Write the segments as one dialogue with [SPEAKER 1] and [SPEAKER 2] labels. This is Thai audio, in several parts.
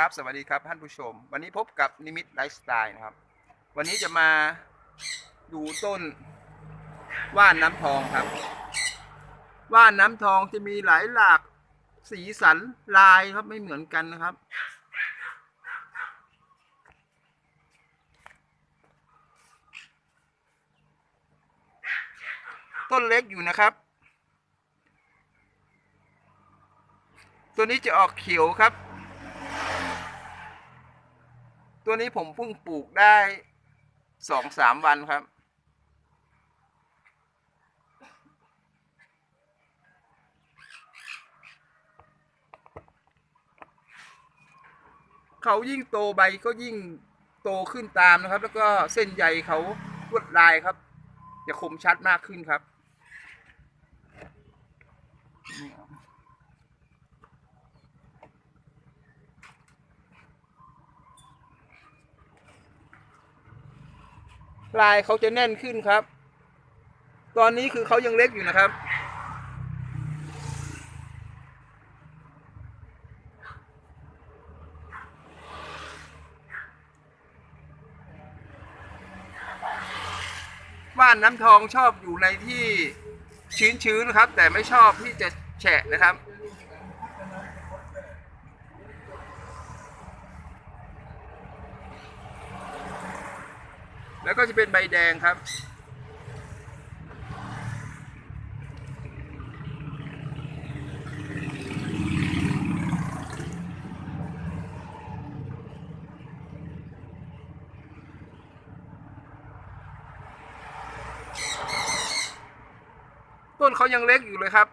[SPEAKER 1] ครับ สวัสดีครับท่านผู้ชม วันนี้พบกับนิมิตไลฟ์สไตล์นะครับ วันนี้จะมาดูต้นว่านน้ำทองครับ ว่านน้ำทองจะมีหลายหลากสีสันลายครับไม่เหมือนกันนะครับ ต้นเล็กอยู่นะครับ ตัวนี้จะออกเขียวครับ ตัวนี้ผมเพิ่งปลูกได้สองสามวันครับ เขายิ่งโตใบก็ยิ่งโตขึ้นตามนะครับ แล้วก็เส้นใยเขาลวดลายครับ จะคมชัดมากขึ้นครับ ลายเขาจะแน่นขึ้นครับ ตอนนี้คือเขายังเล็กอยู่นะครับ ว่านน้ำทองชอบอยู่ในที่ชื้นๆนะครับ แต่ไม่ชอบที่จะแฉะนะครับ แล้วก็จะเป็นใบแดงครับ ต้นเขายังเล็กอยู่เลยครับ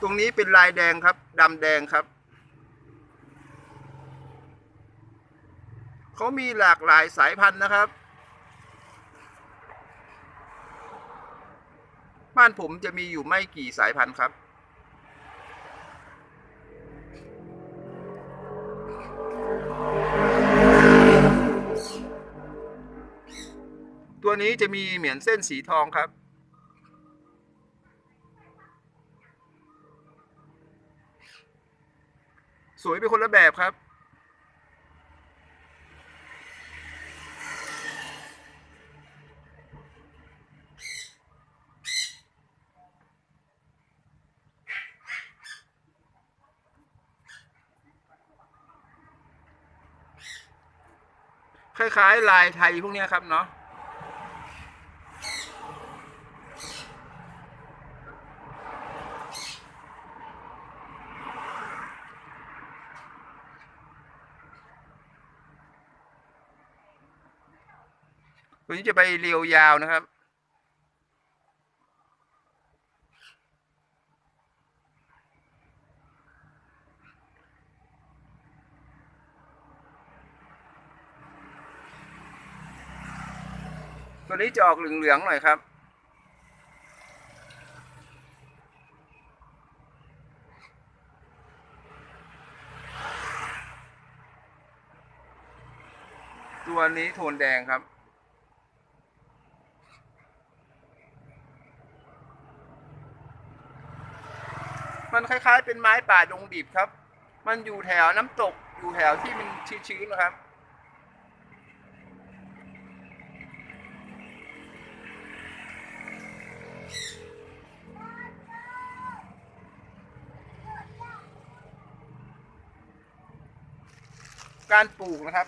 [SPEAKER 1] ตรงนี้เป็นลายแดงครับดำแดงครับ เขามีหลากหลายสายพันธุ์นะครับ บ้านผมจะมีอยู่ไม่กี่สายพันธุ์ครับตัวนี้จะมีเหมือนเส้นสีทองครับ สวยเป็นคนละแบบครับ คล้ายๆ ลายไทยพวกนี้ครับเนาะ ตัวนี้จะไปเรียวยาวนะครับ ตัวนี้จะออกเหลืองๆหน่อยครับตัวนี้โทนแดงครับ มันคล้าย ๆ เป็นไม้ป่าดงดิบครับ มันอยู่แถวน้ำตกอยู่แถวที่มันชื้นๆนะครับ การปลูกนะครับ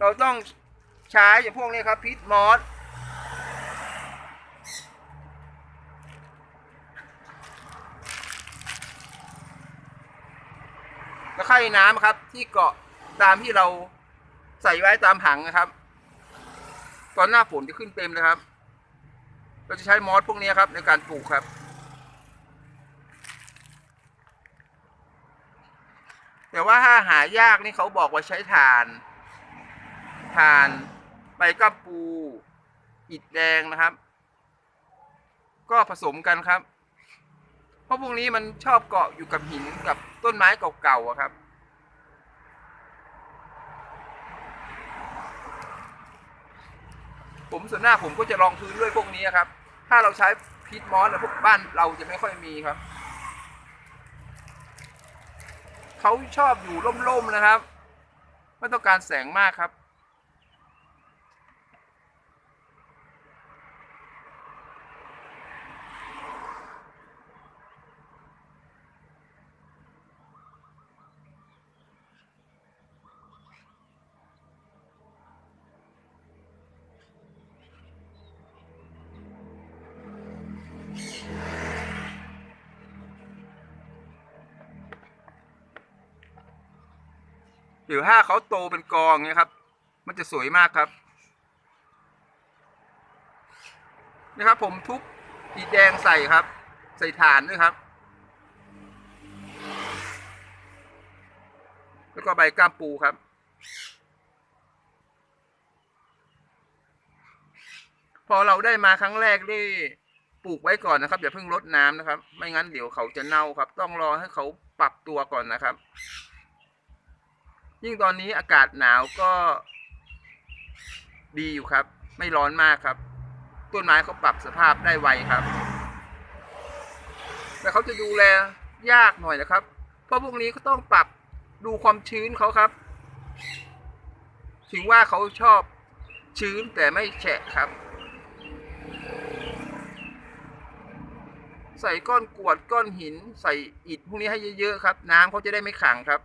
[SPEAKER 1] เราต้องใช้อย่างพวกนี้ครับพิษมอส ช่น้ำครับ ที่เกาะตามที่เราใส่ไว้ตามถังนะครับ ตอนหน้าฝนจะขึ้นเต็มเลยครับ เราจะใช้มอสพวกนี้ครับ ในการปลูกครับแต่ว่าถ้าหายากนี่เขาบอกว่าใช้ถ่านถ่านใบกัมปู อิฐแดงนะครับ ก็ผสมกันครับ เพราะพวกนี้มันชอบเกาะอยู่กับหินกับต้นไม้เก่าๆครับ ผมส่วนหน้าผมก็จะรองพื้นด้วยพวกนี้ครับ ถ้าเราใช้พีทมอสพวกบ้านเราจะไม่ค่อยมีครับเขาชอบอยู่ร่มๆนะครับ ไม่ต้องการแสงมากครับ หรือถ้าเขาโตเป็นกองเนี่ยครับ มันจะสวยมากครับนะครับผมทุบอีแดงใส่ครับ ใส่ฐานด้วยครับ แล้วก็ใบก้ามปูครับ พอเราได้มาครั้งแรกได้ปลูกไว้ก่อนนะครับอย่าเพิ่งรดน้ำนะครับ ไม่งั้นเดี๋ยวเขาจะเน่าครับ ต้องรอให้เขาปรับตัวก่อนนะครับ ยิ่งตอนนี้อากาศหนาวก็ดีอยู่ครับ ไม่ร้อนมากครับ ต้นไม้เขาปรับสภาพได้ไวครับ แต่เขาจะดูแลยากหน่อยนะครับ เพราะพวกนี้ก็ต้องปรับดูความชื้นเขาครับ ถึงว่าเขาชอบชื้นแต่ไม่แฉะครับ ใส่ก้อนกรวดก้อนหิน ใส่อิฐพวกนี้ให้เยอะๆครับ น้ำเขาจะได้ไม่ขังครับ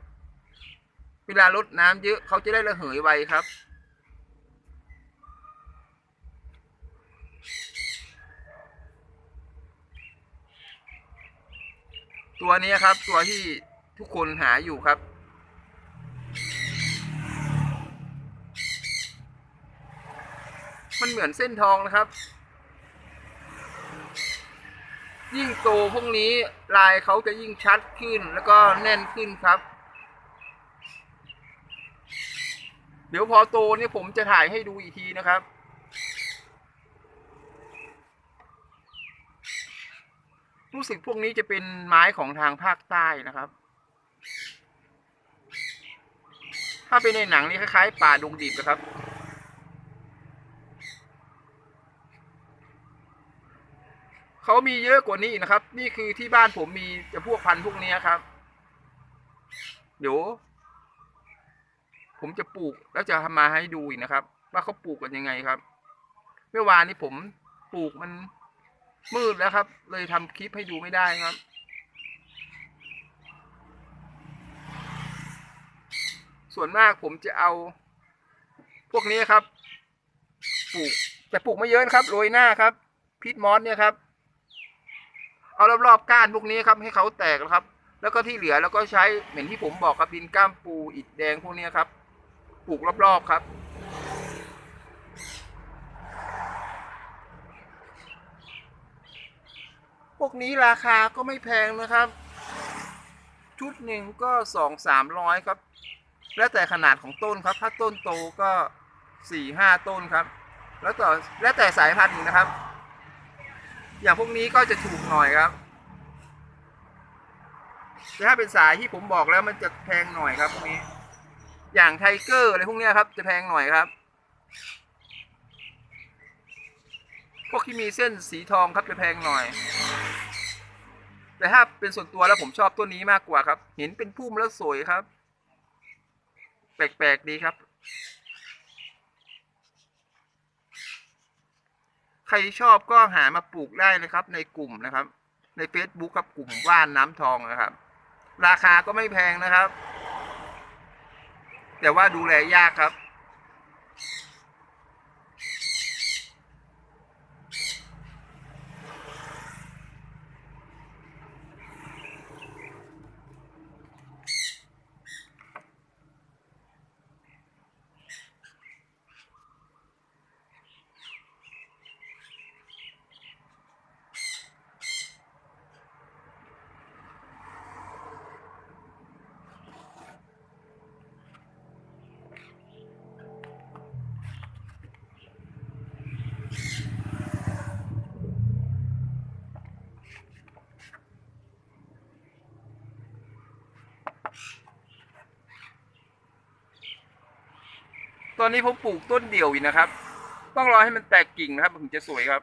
[SPEAKER 1] เวลาลดน้ำเยอะเขาจะได้ระเหยไวครับ ตัวนี้ครับ ตัวที่ทุกคนหาอยู่ครับ มันเหมือนเส้นทองนะครับ ยิ่งโตพวกนี้ลายเขาจะยิ่งชัดขึ้นแล้วก็แน่นขึ้นครับ เดี๋ยวพอโตเนี่ยผมจะถ่ายให้ดูอีกทีนะครับ รู้สึกพวกนี้จะเป็นไม้ของทางภาคใต้นะครับ ถ้าเป็นในหนังนี่คล้ายๆ ป่าดงดิบนะครับเขามีเยอะกว่านี้นะครับ นี่คือที่บ้านผมมีจะพวกพันธุ์พวกนี้ครับ เดี๋ยว ผมจะปลูกแล้วจะทำมาให้ดูอีกนะครับ ว่าเขาปลูกกันยังไงครับ เมื่อวานนี้ผมปลูกมันมืดแล้วครับ เลยทำคลิปให้ดูไม่ได้ครับ ส่วนมากผมจะเอา พวกนี้ครับปลูกแต่ปลูกไม่เยอะครับโรยหน้าครับพีทมอสเนี่ยครับ เอารอบๆก้านพวกนี้ครับ ให้เขาแตกนะครับ แล้วก็ที่เหลือแล้วก็ใช้เหมือนที่ผมบอกครับดินก้ามปูอิฐแดงพวกนี้ครับ ปลูกรอบ ๆ ครับ พวกนี้ราคาก็ไม่แพงนะครับ ชุดหนึ่งก็สองสามร้อยครับ แล้วแต่ขนาดของต้นครับ ถ้าต้นโตก็สี่ห้าต้นครับ แล้วต่อแล้วแต่สายพันธุ์นะครับ อย่างพวกนี้ก็จะถูกหน่อยครับแต่ถ้าเป็นสายที่ผมบอกแล้วมันจะแพงหน่อยครับพวกนี้ อย่างไทเกอร์อะไรพวกนี้ครับ จะแพงหน่อยครับ พวกที่มีเส้นสีทองครับจะแพงหน่อย แต่ถ้าเป็นส่วนตัวแล้วผมชอบตัวนี้มากกว่าครับ เห็นเป็นพุ่มแล้วสวยครับ แปลกๆดีครับ ใครชอบก็หามาปลูกได้นะครับ ในกลุ่มนะครับ ใน Facebook ครับกลุ่มว่านน้ำทองนะครับ ราคาก็ไม่แพงนะครับ แต่ว่าดูแลยากครับ ตอนนี้ผมปลูกต้นเดี่ยวอยู่นะครับ ต้องรอให้มันแตกกิ่งนะครับถึงจะสวยครับ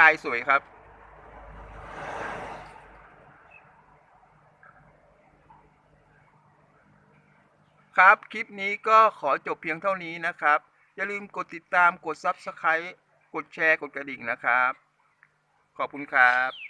[SPEAKER 1] ลายสวยครับครับ คลิปนี้ก็ขอจบเพียงเท่านี้นะครับ อย่าลืมกดติดตามกด Subscribe กดแชร์ กดกระดิ่งนะครับ ขอบคุณครับ